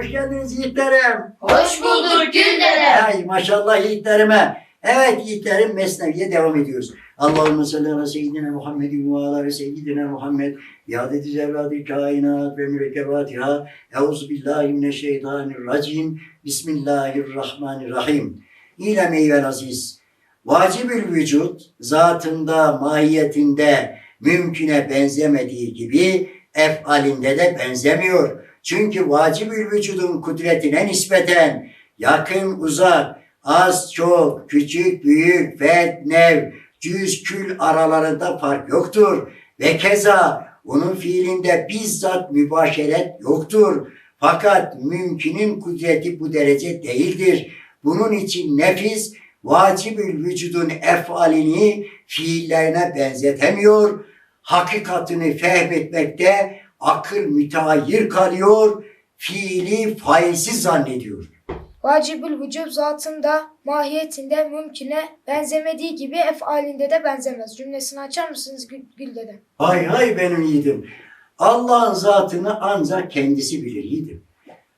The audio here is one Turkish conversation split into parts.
Hoş geldiniz yiğitlerim. Hoş bulduk Gül dede. Ay maşallah yiğitlerime. Evet yiğitlerim Mesnevi'ye devam ediyoruz. Allahümme salli ala seyyidina Muhammedin ve ala seyyidina Muhammed. Yadeti zerrati kainat ve mürekkebatiha. Euzu billahi mineşşeytanirracim. Bismillahirrahmanirrahim. İlem eyvel aziz. Vacibül vücut zatında, mahiyetinde mümküne benzemediği gibi efalinde de benzemiyor. Çünkü vacibül vücudun kudretine nispeten yakın, uzak, az, çok, küçük, büyük, fert, nev, cüz, kül aralarında fark yoktur. Ve keza onun fiilinde bizzat mübaşeret yoktur. Fakat mümkünün kudreti bu derece değildir. Bunun için nefis vacibül vücudun efalini fiillerine benzetemiyor. Hakikatini fehmetmekte akıl müteayyir kalıyor, fiili failsiz zannediyor. Vacibül vücub zatında, mahiyetinde, mümküne benzemediği gibi efalinde de benzemez. Cümlesini açar mısınız Gül, Gül dede? Hay hay benim yiğidim. Allah'ın zatını ancak kendisi bilir yiğidim.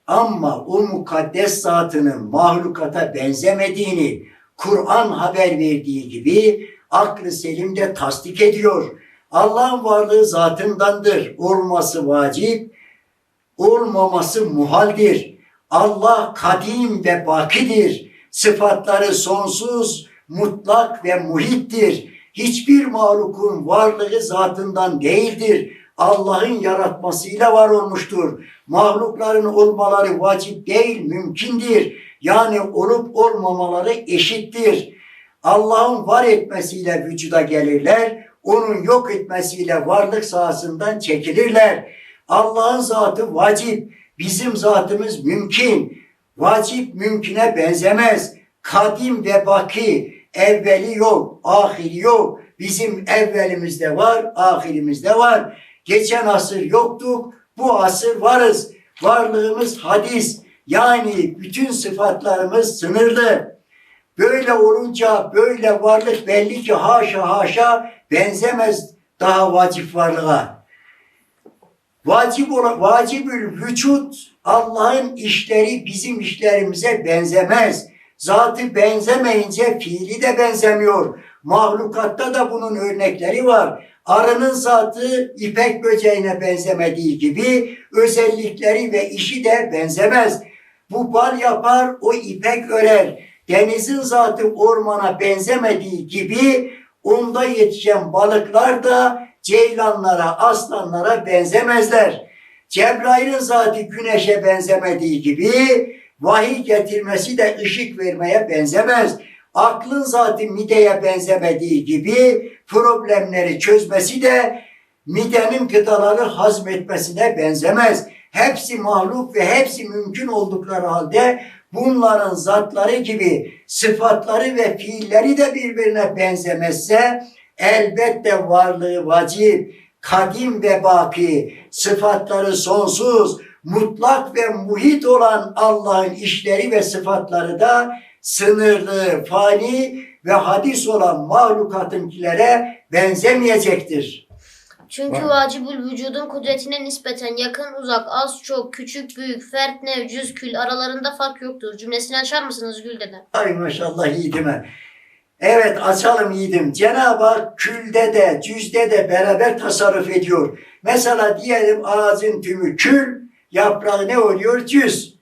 Ama o mukaddes zatının mahlukata benzemediğini Kur'an haber verdiği gibi aklı selim de tasdik ediyor. Allah'ın varlığı zatındandır. Olması vacip, olmaması muhaldir. Allah kadim ve bakidir. Sıfatları sonsuz, mutlak ve muhittir. Hiçbir mahlukun varlığı zatından değildir. Allah'ın yaratmasıyla var olmuştur. Mahlukların olmaları vacip değil, mümkündür. Yani olup olmamaları eşittir. Allah'ın var etmesiyle vücuda gelirler, onun yok etmesiyle varlık sahasından çekilirler. Allah'ın zatı vacip, bizim zatımız mümkün. Vacip mümküne benzemez. Kadim ve baki, evveli yok, ahiri yok. Bizim evvelimizde var, ahirimizde var. Geçen asır yoktuk, bu asır varız. Varlığımız hadis, yani bütün sıfatlarımız sınırlı. Böyle olunca böyle varlık belli ki haşa haşa benzemez daha vacip varlığa. Vacip olan, vacibül vücut Allah'ın işleri bizim işlerimize benzemez. Zatı benzemeyince fiili de benzemiyor. Mahlukatta da bunun örnekleri var. Arının zatı ipek böceğine benzemediği gibi özellikleri ve işi de benzemez. Bu bal yapar, o ipek örer. Denizin zatı ormana benzemediği gibi onda yetişen balıklar da ceylanlara, aslanlara benzemezler. Cebrail'in zatı güneşe benzemediği gibi vahiy getirmesi de ışık vermeye benzemez. Aklın zatı mideye benzemediği gibi problemleri çözmesi de midenin gıdaları hazmetmesine benzemez. Hepsi mahluk ve hepsi mümkün oldukları halde bunların zatları gibi sıfatları ve fiilleri de birbirine benzemezse elbette varlığı vacip, kadim ve baki, sıfatları sonsuz, mutlak ve muhit olan Allah'ın işleri ve sıfatları da sınırlı, fani ve hadis olan mahlukatınkilere benzemeyecektir. Çünkü vacibül vücudun kudretine nispeten yakın, uzak, az, çok, küçük, büyük, fert, nev, cüz, kül aralarında fark yoktur. Cümlesini açar mısınız Gül dede? Ay maşallah yiğidime. Evet açalım yiğidim. Cenab-ı Hak külde de cüzde de beraber tasarruf ediyor. Mesela diyelim ağacın tümü kül, yaprağı ne oluyor? Cüz.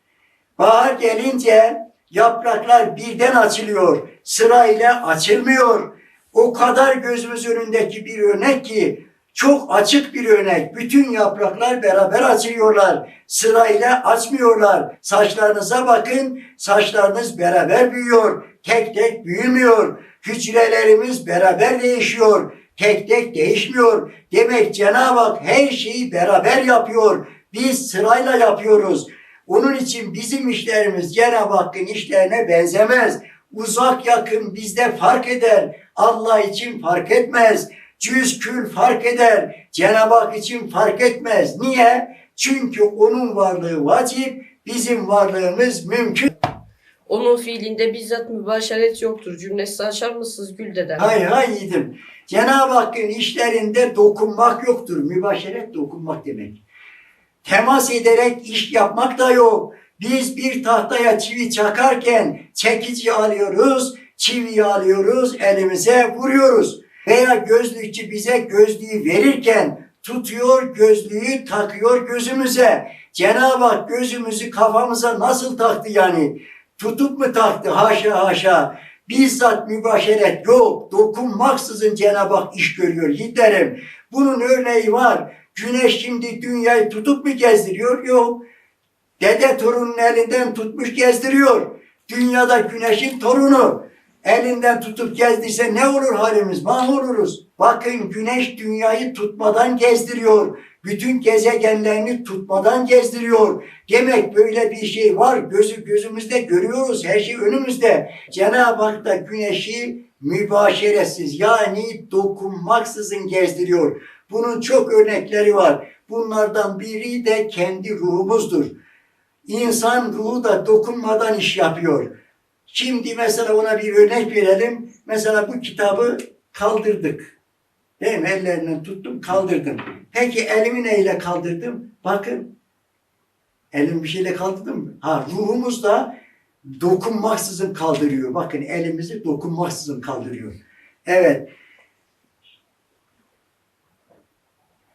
Bahar gelince yapraklar birden açılıyor. Sırayla açılmıyor. O kadar gözümüz önündeki bir örnek ki çok açık bir örnek. Bütün yapraklar beraber açıyorlar. Sırayla açmıyorlar. Saçlarınıza bakın. Saçlarınız beraber büyüyor. Tek tek büyümüyor. Hücrelerimiz beraber değişiyor. Tek tek değişmiyor. Demek Cenab-ı Hak her şeyi beraber yapıyor. Biz sırayla yapıyoruz. Onun için bizim işlerimiz Cenab-ı Hakk'ın işlerine benzemez. Uzak yakın bizde fark eder. Allah için fark etmez. Cüz kül fark eder. Cenab-ı Hak için fark etmez. Niye? Çünkü onun varlığı vacip, bizim varlığımız mümkün. Onun fiilinde bizzat mübaşeret yoktur. Cümlesi açar mısınız Gül dede? Hay hay yiğidim. Cenab-ı Hakk'ın işlerinde dokunmak yoktur. Mübaşeret dokunmak demek. Temas ederek iş yapmak da yok. Biz bir tahtaya çivi çakarken çekici alıyoruz, çiviyi alıyoruz, elimize vuruyoruz. Veya gözlükçü bize gözlüğü verirken tutuyor gözlüğü takıyor gözümüze. Cenab-ı Hak gözümüzü kafamıza nasıl taktı yani? Tutup mu taktı? Haşa haşa. Bizzat mübaşeret yok. Dokunmaksızın Cenab-ı Hak iş görüyor yiğitlerim. Bunun örneği var. Güneş şimdi dünyayı tutup mu gezdiriyor? Yok. Dede torunun elinden tutmuş gezdiriyor. Dünyada güneşin torunu elinden tutup gezdirse ne olur halimiz? Mahvoluruz. Bakın güneş dünyayı tutmadan gezdiriyor. Bütün gezegenlerini tutmadan gezdiriyor. Demek böyle bir şey var. Gözü gözümüzde görüyoruz. Her şey önümüzde. Cenab-ı Hak da güneşi mübaşeretsiz yani dokunmaksızın gezdiriyor. Bunun çok örnekleri var. Bunlardan biri de kendi ruhumuzdur. İnsan ruhu da dokunmadan iş yapıyor. Şimdi mesela ona bir örnek verelim. Mesela bu kitabı kaldırdık. Değil mi? Ellerinden tuttum kaldırdım. Peki elimi neyle kaldırdım? Bakın. Elim bir şeyle kaldırdım mı? Ha ruhumuz da dokunmaksızın kaldırıyor. Bakın elimizi dokunmaksızın kaldırıyor. Evet.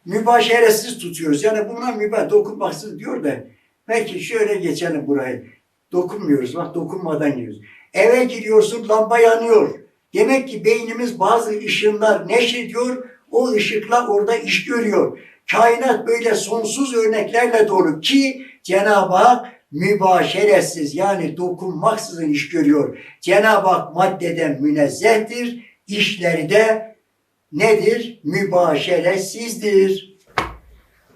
Mübaşeretsiz tutuyoruz. Yani buna müba dokunmaksız diyor da Peki şöyle geçelim burayı. Dokunmuyoruz. Bak dokunmadan giriyoruz. Eve giriyorsun lamba yanıyor. Demek ki beynimiz bazı ışınlar neşrediyor. O ışıkla orada iş görüyor. Kainat böyle sonsuz örneklerle dolu ki Cenab-ı Hak mübaşeretsiz yani dokunmaksızın iş görüyor. Cenab-ı Hak maddeden münezzehtir. İşleri de nedir? Mübaşeretsizdir.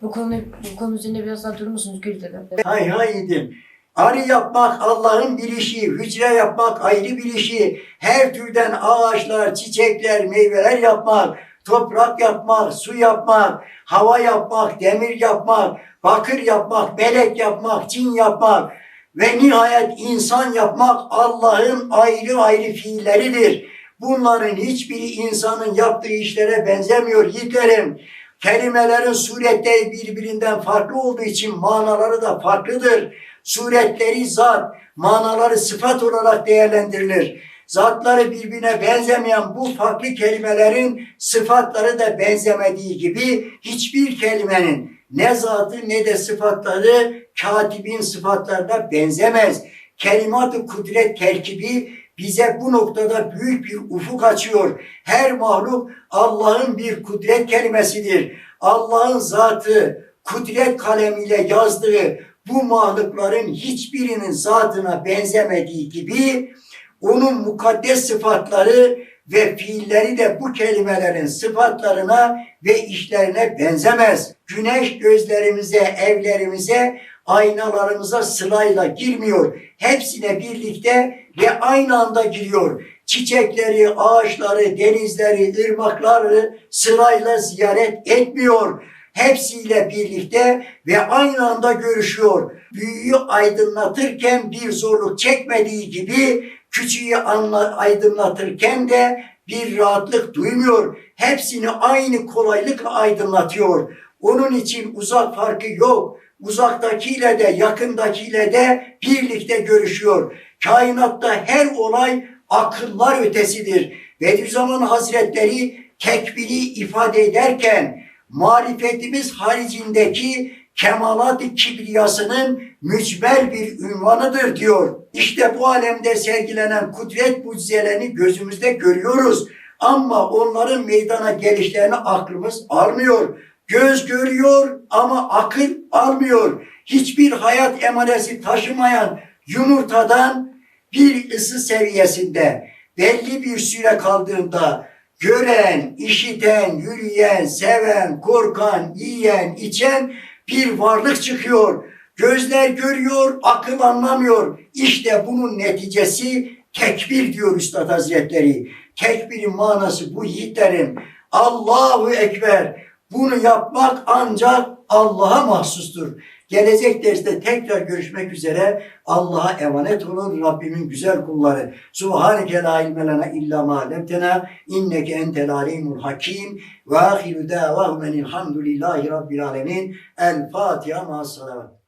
Bu konu bu konu üzerinde biraz daha durur musunuz Gül dede? Hay hay idim. Arı yapmak Allah'ın bir işi, hücre yapmak ayrı bir işi, her türden ağaçlar, çiçekler, meyveler yapmak, toprak yapmak, su yapmak, hava yapmak, demir yapmak, bakır yapmak, melek yapmak, cin yapmak ve nihayet insan yapmak Allah'ın ayrı ayrı fiilleridir. Bunların hiçbiri insanın yaptığı işlere benzemiyor yiğitlerim. Kelimelerin suretleri birbirinden farklı olduğu için manaları da farklıdır. Suretleri zat, manaları sıfat olarak değerlendirilir. Zatları birbirine benzemeyen bu farklı kelimelerin sıfatları da benzemediği gibi hiçbir kelimenin ne zatı ne de sıfatları katibin sıfatlarına benzemez. Kelimat-ı kudret terkibi bize bu noktada büyük bir ufuk açıyor. Her mahluk Allah'ın bir kudret kelimesidir. Allah'ın zatı kudret kalemiyle yazdığı bu mahlukların hiçbirinin zatına benzemediği gibi onun mukaddes sıfatları ve fiilleri de bu kelimelerin sıfatlarına ve işlerine benzemez. Güneş gözlerimize, evlerimize, aynalarımıza sırayla girmiyor. Hepsine birlikte ve aynı anda giriyor. Çiçekleri, ağaçları, denizleri, ırmakları sırayla ziyaret etmiyor. Hepsiyle birlikte ve aynı anda görüşüyor. Büyüyü aydınlatırken bir zorluk çekmediği gibi küçüğü aydınlatırken de bir rahatlık duymuyor. Hepsini aynı kolaylıkla aydınlatıyor. Onun için uzak farkı yok. Uzaktakiyle de yakındakiyle de birlikte görüşüyor. Kainatta her olay akıllar ötesidir. Bediüzzaman Hazretleri tekbiri ifade ederken marifetimiz haricindeki kemalat-ı kibriyasının mücbel bir ünvanıdır diyor. İşte bu alemde sergilenen kudret mucizelerini gözümüzde görüyoruz. Ama onların meydana gelişlerini aklımız almıyor. Göz görüyor ama akıl almıyor. Hiçbir hayat emanesi taşımayan yumurtadan bir ısı seviyesinde belli bir süre kaldığında gören, işiten, yürüyen, seven, korkan, yiyen, içen bir varlık çıkıyor. Gözler görüyor, akıl anlamıyor. İşte bunun neticesi tekbir diyor Üstad Hazretleri. Tekbirin manası bu yiğitlerim. Allahu Ekber. Bunu yapmak ancak Allah'a mahsustur. Gelecek derste tekrar görüşmek üzere. Allah'a emanet olun Rabbimin güzel kulları. Subhaneke la ilme illa ma inneke entel alimul hakim ve ahiru davahum enilhamdülillahi rabbil alemin. El Fatiha ma salavat.